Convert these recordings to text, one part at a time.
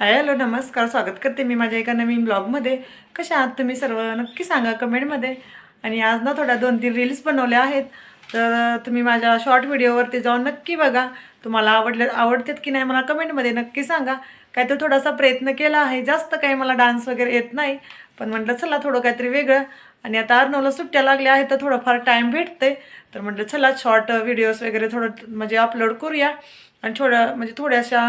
Hi hello नमस्कार स्वागत करते मी माझ्या एका नवीन ब्लॉगमध्ये. कशा आहात तुम्ही सर्व? नक्की सांगा कमेंटमध्ये. आणि आज ना थोड्या दोन तीन रील्स बनवल्या आहेत. तर तुम्ही माझ्या शॉर्ट व्हिडिओवरती जाऊन नक्की बघा. तुम्हाला आवडले आवडतात की नाही मला कमेंटमध्ये नक्की सांगा. काय तर थोडासा प्रयत्न केला आहे. जास्त काही मला डान्स वगैरे येत नाही. पण म्हटलं चला थोडं काहीतरी वेगळं. आणि आता अर्नवला सुट्ट्या लागल्या आहेत तर थोडंफार टाईम भेटते तर म्हटलं चला शॉर्ट व्हिडिओज वगैरे थोडं म्हणजे अपलोड करूया. आणि थोडं म्हणजे थोड्याशा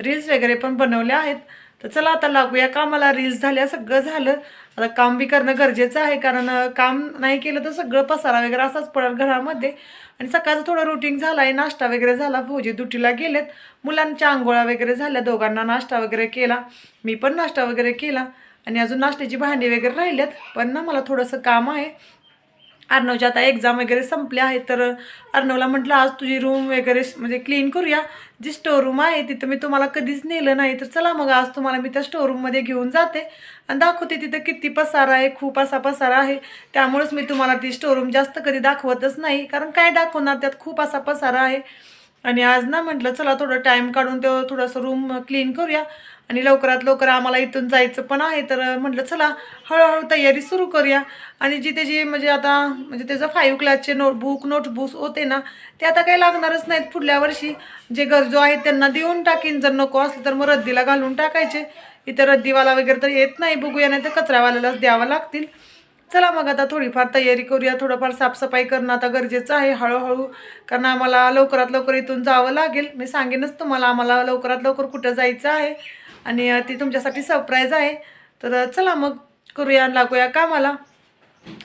रील्स वगैरे पण बनवल्या आहेत. तर चला आता लागूया कामाला. रील्स झाल्या सगळं झालं. आता काम बी करणं गरजेचं आहे कारण काम नाही केलं तर सगळं पसारा वगैरे असाच पडेल घरामध्ये. आणि सकाळचं थोडं रुटीन झालं आहे नाश्ता वगैरे झाला भोजी दुटीला गेलेत. मुलांच्या आंघोळा वगैरे झाल्या दोघांना नाश्ता वगैरे केला. मी पण नाश्ता वगैरे केला. आणि अजून नाश्त्याची भांडी वगैरे राहिल्यात पण ना मला थोडंसं काम आहे. अर्णवच्या आता एक्झाम वगैरे संपल्या आहेत तर अर्णवला म्हटलं आज तुझी रूम वगैरे म्हणजे क्लीन करूया. जी स्टोर रूम आहे तिथं मी तुम्हाला कधीच नेलं नाही. तर चला मग आज तुम्हाला मी त्या स्टोर रूममध्ये घेऊन जाते. आणि दाखवते तिथं किती पसारा आहे खूप असा पसारा आहे. त्यामुळेच मी तुम्हाला ती स्टोर रूम जास्त कधी दाखवतच नाही. कारण काय दाखवणार त्यात खूप असा पसारा आहे. आणि आज ना म्हटलं चला थोडं टाईम काढून ते थोडंसं रूम क्लीन करूया. आणि लवकरात लवकर आम्हाला इथून जायचं पण आहे तर म्हटलं चला हळूहळू तयारी सुरू करूया. आणि जी त्याची म्हणजे आता म्हणजे त्याचं फाईव्ह क्लासचे नोटबुक नोटबुक्स होते ना ते आता काही लागणारच नाहीत पुढल्या वर्षी. जे गरजू आहेत त्यांना देऊन टाकीन जर नको असलं तर मग रद्दीला घालून टाकायचे. इथं रद्दीवाला वगैरे तर येत नाही बघूया नाही तर कचरावाल्यालाच द्यावं लागतील. चला मग आता थोडीफार तयारी करूया थोडंफार साफसफाई करणं आता गरजेचं आहे हळूहळू. कारण आम्हाला लवकरात लवकर इथून जावं लागेल. मी सांगेनच तुम्हाला आम्हाला लवकरात लवकर कुठं जायचं आहे. आणि ती तुमच्यासाठी सरप्राईज आहे. तर चला मग करूया लागूया कामाला.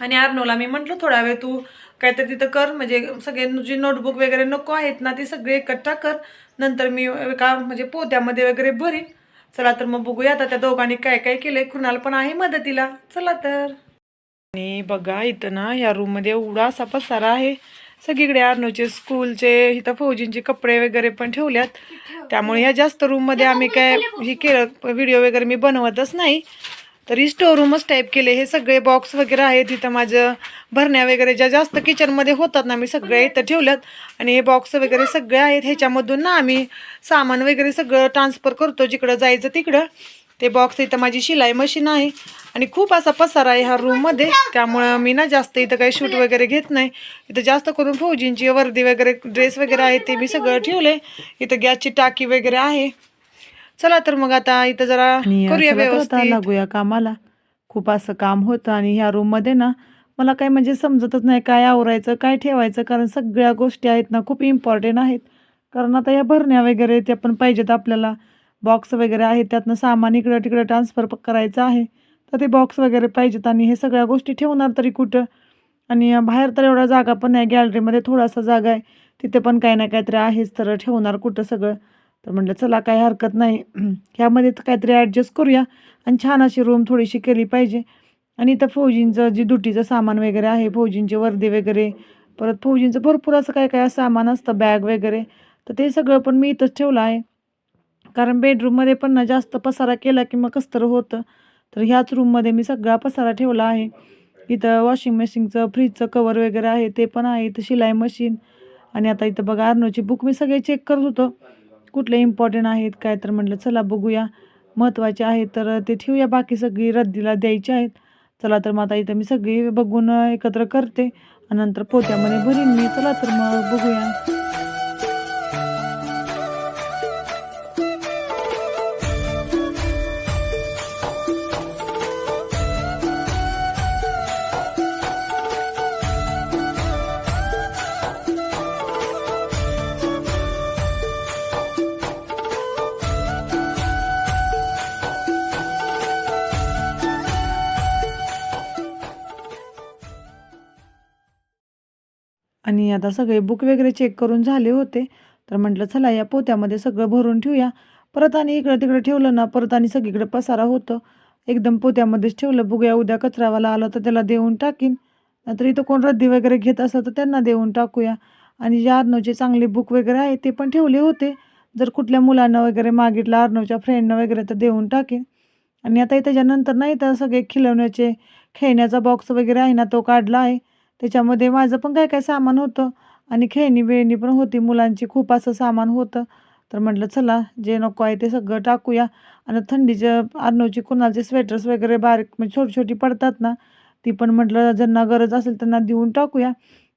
आणि अर्नवला मी म्हटलं थोडा वेळ तू काहीतरी तिथं कर. म्हणजे सगळे जी नोटबुक वगैरे नको आहेत ना ती सगळे एकट्ठा कर. नंतर मी एका म्हणजे पोत्यामध्ये वगैरे भरीन. चला तर मग बघूया आता त्या दोघांनी काय काय केलंय. कृणाल पण आहे मदतीला. चला तर. आणि बघा इथं ना ह्या रूममध्ये एवढा असा पसारा आहे. सगळीकडे अर्नोचे स्कूलचे इथं फौजींचे कपडे वगैरे पण ठेवल्यात. त्यामुळे ह्या जास्त रूममध्ये आम्ही काय हे केलं व्हिडिओ वगैरे मी बनवतच नाही. तरी स्टोर रूमच टाईप केले. हे सगळे बॉक्स वगैरे आहेत इथं माझं. भरण्या वगैरे ज्या जास्त किचनमध्ये होतात ना मी सगळे इथं ठेवल्यात. आणि हे बॉक्स वगैरे सगळे आहेत. ह्याच्यामधून ना आम्ही सामान वगैरे सगळं ट्रान्सफर करतो जिकडं जायचं तिकडं. ते बॉक्स इथं माझी शिलाई मशीन आहे. आणि खूप असा पसारा आहे ह्या रूममध्ये त्यामुळं मी ना जास्त इथं काही शूट वगैरे घेत नाही. इथं जास्त करून फौजींची वर्दी वगैरे ड्रेस वगैरे आहे ते मी सगळं ठेवले इथं गॅसची टाकी वगैरे आहे. चला तर मग आता इथं जरा करूया व्यवस्थित. लागूया कामाला. खूप असं काम होतं आणि ह्या रूममध्ये ना मला काय म्हणजे समजतच नाही काय आवरायचं काय ठेवायचं कारण सगळ्या गोष्टी आहेत ना खूप इम्पॉर्टंट आहेत. कारण आता या भरण्या वगैरे त्या पण पाहिजेत आपल्याला. बॉक्स वगैरे आहेत त्यातनं सामान इकडं तिकडं ट्रान्सफर करायचं आहे. तर ते बॉक्स वगैरे पाहिजेत आणि हे सगळ्या गोष्टी ठेवणार तरी कुठं? आणि बाहेर तर एवढा जागा पण नाही गॅलरीमध्ये थोडासा जागा आहे. तिथे पण काही ना काहीतरी आहेच तर ठेवणार कुठं सगळं? तर म्हटलं चला काही हरकत नाही. ह्यामध्ये तर काहीतरी ॲडजस्ट करूया. आणि छान अशी रूम थोडीशी केली पाहिजे. आणि इथं फौजींचं जे दुटीचं सामान वगैरे आहे फौजींचे वर्दी वगैरे परत फौजींचं भरपूर असं काय काय सामान असतं बॅग वगैरे. तर ते सगळं पण मी इथंच ठेवलं आहे. कारण बेडरूममध्ये पण ना जास्त पसारा केला की मग कसतर होतं. तर ह्याच रूममध्ये मी सगळा पसारा ठेवला आहे. इथं वॉशिंग मशीनचं फ्रीजचं कवर वगैरे आहे ते पण आहे. इथं शिलाई मशीन आणि आता इथं बघा अर्नोची बुक मी सगळे चेक करत होतो. कुठले इम्पॉर्टंट आहेत काय तर म्हटलं चला बघूया. महत्त्वाचे आहेत तर ते ठेवूया. बाकी सगळी रद्दीला द्यायची आहेत. चला तर मग आता इथं मी सगळी बघून एकत्र करते. आणि नंतर पोत्यामध्ये भरीन मी. चला तर मग बघूया. आणि आता सगळे बुक वगैरे चेक करून झाले होते. तर म्हटलं चला या पोत्यामध्ये सगळं भरून ठेवूया. परत आणि इकडं तिकडं ठेवलं ना परत आणि सगळीकडे पसारा होतं. एकदम पोत्यामध्येच ठेवलं बघूया उद्या कचरावाला आला तर त्याला देऊन टाकीन. नाहीतर इथं कोण रद्दी वगैरे घेत असलं तर त्यांना देऊन टाकूया. आणि जे अर्नवचे चांगले बुक वगैरे आहे ते पण ठेवले होते. जर कुठल्या मुलांना वगैरे मागितलं अर्नवच्या फ्रेंडनं वगैरे तर देऊन टाकेन. आणि आता त्याच्यानंतर नाही तर सगळे खिलवण्याचे खेळण्याचा बॉक्स वगैरे आहे ना तो काढला आहे. त्याच्यामध्ये माझं पण काय काय सामान होतं. आणि खेळणी वेळणी पण होती. मुलांची खूप असं सामान होतं. तर म्हटलं चला जे नको आहे ते सगळं टाकूया. आणि थंडीच्या अर्नवची कुणाचे स्वेटर्स वगैरे बारीक म्हणजे छोटी छोटी पडतात ना ती पण म्हटलं ज्यांना गरज असेल त्यांना देऊन टाकूया.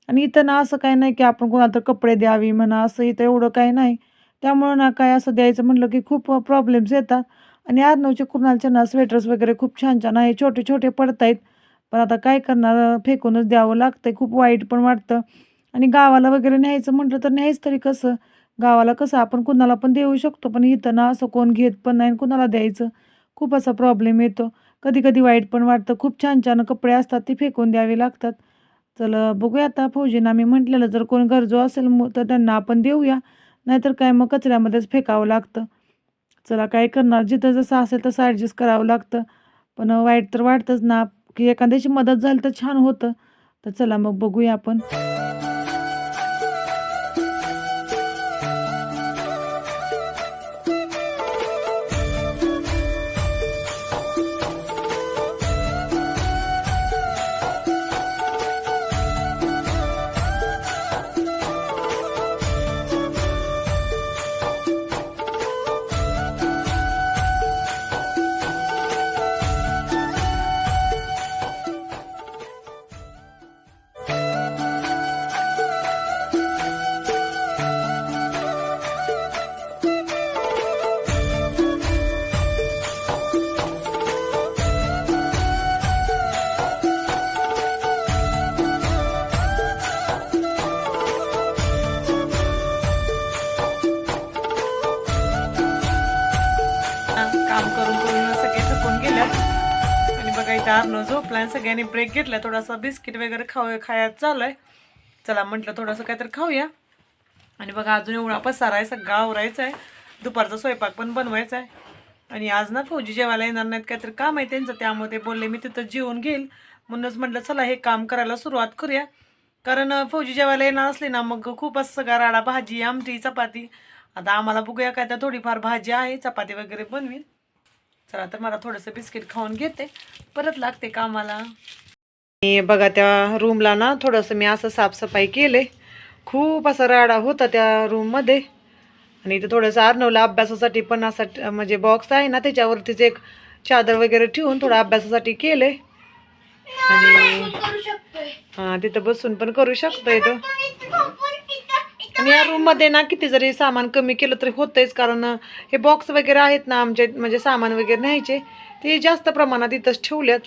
आणि इथं ना असं काही नाही की आपण कोणाला तर कपडे द्यावी म्हणा असं इथं एवढं काही नाही. त्यामुळं ना काय असं द्यायचं म्हटलं की खूप प्रॉब्लेम्स येतात. आणि अर्नवचे कुणालचे ना स्वेटर्स वगैरे खूप छान छान आहे. छोटे छोटे पडत आहेत पण आता काय करणार? फेकूनच द्यावं लागतंय. खूप वाईट पण वाटतं. आणि गावाला वगैरे न्यायचं म्हटलं तर न्यायच तरी कसं? गावाला कसं? आपण कुणाला पण देऊ शकतो पण इथं ना असं कोण घेत पण नाही आणि कुणाला द्यायचं? खूप असा प्रॉब्लेम येतो. कधी कधी वाईट पण वाटतं. खूप छान छान कपडे असतात ते फेकून द्यावे लागतात. चल बघूया आता फौजींना. मी म्हटलेलं जर कोण गरजू असेल मग तर त्यांना आपण देऊया. नाहीतर काय मग कचऱ्यामध्येच फेकावं लागतं. चला काय करणार? जिथं जसं असेल तसं ॲडजस्ट करावं लागतं. पण वाईट तर वाटतंच ना. की एखाद्याची मदत झाली तर छान होतं. तर चला मग बघूया आपण. काही बघा इथं अर्नो झोपला सगळ्यांनी ब्रेक घेतला. थोडासा बिस्किट वगैरे खाऊ खायचं चालू आहे चला म्हटलं थोडंसं काहीतरी खाऊया. आणि बघा अजून एवढा पसारा आहे सगळा आवरायचा आहे दुपारचा स्वयंपाक पण बनवायचा आहे आणि आज ना फौजी जेवायला येणार नाहीत. काहीतरी काम आहे त्यांचं त्यामुळे ते बोलले मी तिथं जेवून घेईल. म्हणूनच म्हटलं चला हे काम करायला सुरुवात करूया. कारण फौजी जेवायला येणार असले ना मग खूप असं सगळा राडा भाजी आमटी चपाती. आता आम्हाला बघूया काय तर थोडीफार भाजी आहे चपाती वगैरे बनवीन. चला तर मला थोडंसं बिस्किट खाऊन घेते. परत लागते कामाला. आणि बघा त्या रूमला ना थोडंसं मी असं साफसफाई केले. खूप असा राडा होता त्या रूममध्ये आणि इथं थोडंसं अर्नवलं अभ्यासासाठी पण असा म्हणजे बॉक्स आहे ना त्याच्यावरतीच एक चादर वगैरे ठेवून थोडं अभ्यासासाठी केले. आणि हां तिथं बसून पण करू शकतो इथं आणि या रूममध्ये ना किती जरी सामान कमी केलं तरी होतंच कारण हे बॉक्स वगैरे आहेत ना आमचे म्हणजे सामान वगैरे न्यायचे ते जास्त प्रमाणात इथंच ठेवल्यात.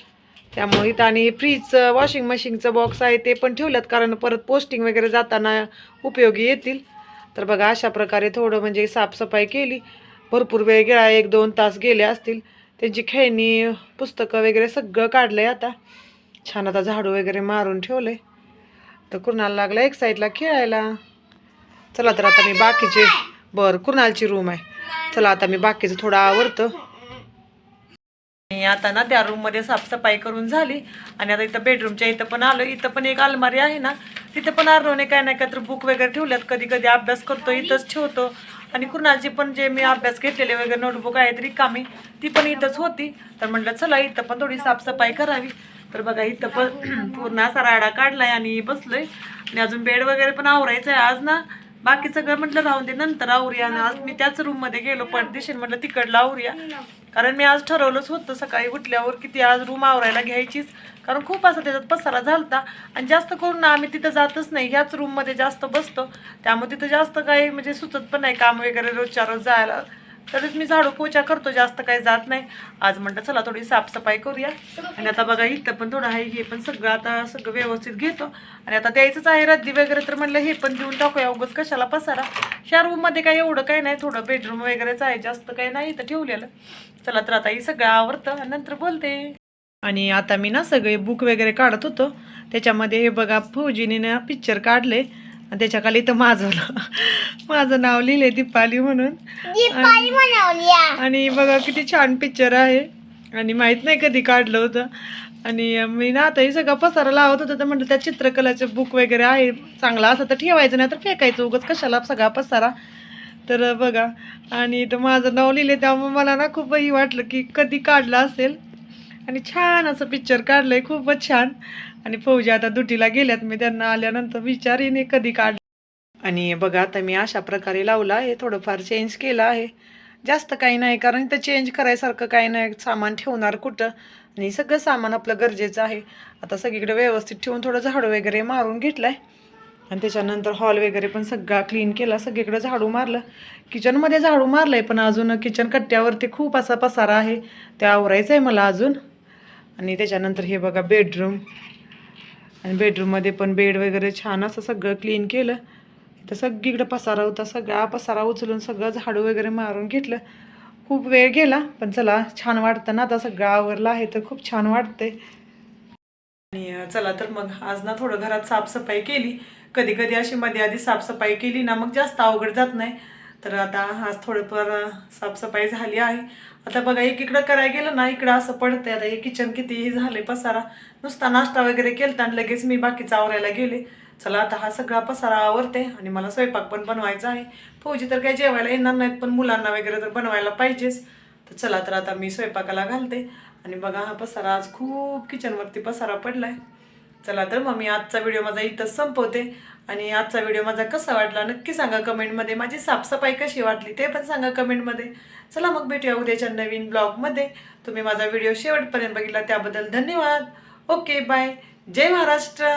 त्यामुळे इथं आणि फ्रीजचं वॉशिंग मशीनचं बॉक्स आहे ते पण ठेवल्यात कारण परत पोस्टिंग वगैरे जाताना उपयोगी येतील. तर बघा अशा प्रकारे थोडं म्हणजे साफसफाई केली. भरपूर वेळ गेला एक दोन तास गेले असतील. त्यांची खेळणी पुस्तकं वगैरे सगळं काढलंय आता. छान आता झाडू वगैरे मारून ठेवलंय. तर कुणाला लागला? एक साईडला खेळायला. चला तर आता मी बाकीचे बर कुणालची रूम आहे? चला आता मी बाकीचं थोडं आवडतं आणि आता ना त्या रूममध्ये साफसफाई करून झाली. आणि आता इथं बेडरूमच्या इथं पण आलो इथं पण एक अलमारी आहे ना. तिथं पण अर्णवने काय नाही काय तर बुक वगैरे ठेवल्यात. कधी कधी अभ्यास करतो इथंच ठेवतो. आणि कुणालची पण जे मी अभ्यास घेतलेले वगैरे नोटबुक आहेत रिकामी ती पण इथंच होती. तर म्हटलं चला इथं पण थोडी साफसफाई करावी. तर बघा इथं पण पूर्ण असा राडा काढलाय आणि बसलोय. आणि अजून बेड वगैरे पण आवरायचं आहे आज ना. बाकी सगळं म्हटलं राहून दे नंतर आवरूया. आणि आज मी त्याच रूममध्ये गेलो परदेशी म्हटलं तिकडला आवरूया. कारण मी आज ठरवलंच होतं सकाळी उठल्यावर की ती आज रूम आवरायला घ्यायचीच. कारण खूप असं त्याच्यात पसारा झालता. आणि जास्त करून ना आम्ही तिथं जातच नाही. ह्याच रूममध्ये जास्त बसतो. त्यामुळे तिथं जास्त काही म्हणजे सुचत पण नाही. काम वगैरे रोजच्या रोज जायला तरच मी झाडू पोचा करतो जास्त काही जात नाही. आज म्हणतं चला थोडी साफसफाई करूया. आणि आता बघा इथं पण थोडं आहे हे पण सगळं आता सगळं व्यवस्थित घेतो. आणि आता द्यायचंच आहे रद्दी वगैरे तर म्हणलं हे पण देऊन टाकूया. उगच कशाला पसारा? ह्या रूममध्ये काही एवढं काही नाही थोडं बेडरूम वगैरेच आहे जास्त काही नाही इथं ठेवलेलं. चला तर आता हे सगळं आवडतं आणि नंतर बोलते. आणि आता मी ना सगळे बुक वगैरे काढत होतो. त्याच्यामध्ये हे बघा फौजीने ना पिक्चर काढले. आणि त्याच्याखाली तर माझं माझं नाव लिहिले दीपाली म्हणून. आणि- आणि बघा किती छान पिक्चर आहे. आणि माहीत नाही कधी काढलं होतं. आणि मी ना आता हे सगळं पसारा लावत होतं तर म्हटलं त्या चित्रकलाचे बुक वगैरे आहे. चांगला असं तर ठेवायचं नाही तर फेकायचं उगाच कशाला सगळा पसारा. तर बघा. आणि इथं माझं नाव लिहिले त्यामुळे मला ना खूपही वाटलं की कधी काढलं असेल. आणि छान असं पिक्चर काढलंय खूपच छान. आणि फौजी आता दुटीला गेल्यात. मी त्यांना आल्यानंतर विचारीने कधी काढलं? आणि बघा आता मी अशा प्रकारे लावलं आहे. थोडंफार चेंज केलं आहे. जास्त काही नाही कारण ते चेंज करायसारखं काही नाही. सामान ठेवणार कुठं? आणि सगळं सामान आपलं गरजेचं आहे. आता सगळीकडे व्यवस्थित ठेवून थोडं झाडू वगैरे मारून घेतलं आहे आणि त्याच्यानंतर हॉल वगैरे पण सगळा क्लीन केला. सगळीकडे झाडू मारलं. किचनमध्ये झाडू मारलं आहे पण अजून किचन कट्ट्यावरती खूप असा पसारा आहे. ते आवरायचं आहे मला अजून. आणि त्याच्यानंतर हे बघा बेडरूम आणि बेडरूममध्ये पण बेड वगैरे छान असं सगळं क्लीन केलं. तर सगळीकडं पसारा होता सगळा पसारा उचलून सगळं झाडू वगैरे मारून घेतलं. खूप वेळ गेला पण चला छान वाटतं ना आता सगळं आवरलं आहे तर खूप छान वाटते आणि चला तर मग आज ना थोडं घरात साफसफाई केली. कधी कधी अशी मध्ये आधी साफसफाई केली ना मग जास्त अवघड जात नाही. तर आता आज थोडंफार साफसफाई झाली आहे. आता बघा एक इकडं करायला गेलं ना इकडं असं पडतंय. आता हे किचन कितीही झाले पसारा. नुसता नाश्ता वगैरे केलता आणि लगेच मी बाकीचा आवरायला गेले. चला आता हा सगळा पसारा आवरते आणि मला स्वयंपाक पण बनवायचा आहे. फौजी तर काही जेवायला येणार नाहीत पण मुलांना वगैरे तर बनवायला पाहिजेच. तर चला तर आता मी स्वयंपाकाला घालते. आणि बघा हा पसारा आज खूप किचनवरती पसारा पडला आहे चला तर मग मी आजचा व्हिडिओ माझा इथंच संपवते. आणि आजचा व्हिडिओ माझा कसा वाटला नक्की सांगा कमेंटमध्ये माझी साफसफाई कशी वाटली ते पण सांगा कमेंटमध्ये चला मग भेटूया उद्याच्या नवीन ब्लॉगमध्ये तुम्ही माझा व्हिडिओ शेवटपर्यंत बघितला त्याबद्दल धन्यवाद. ओके बाय जय महाराष्ट्र.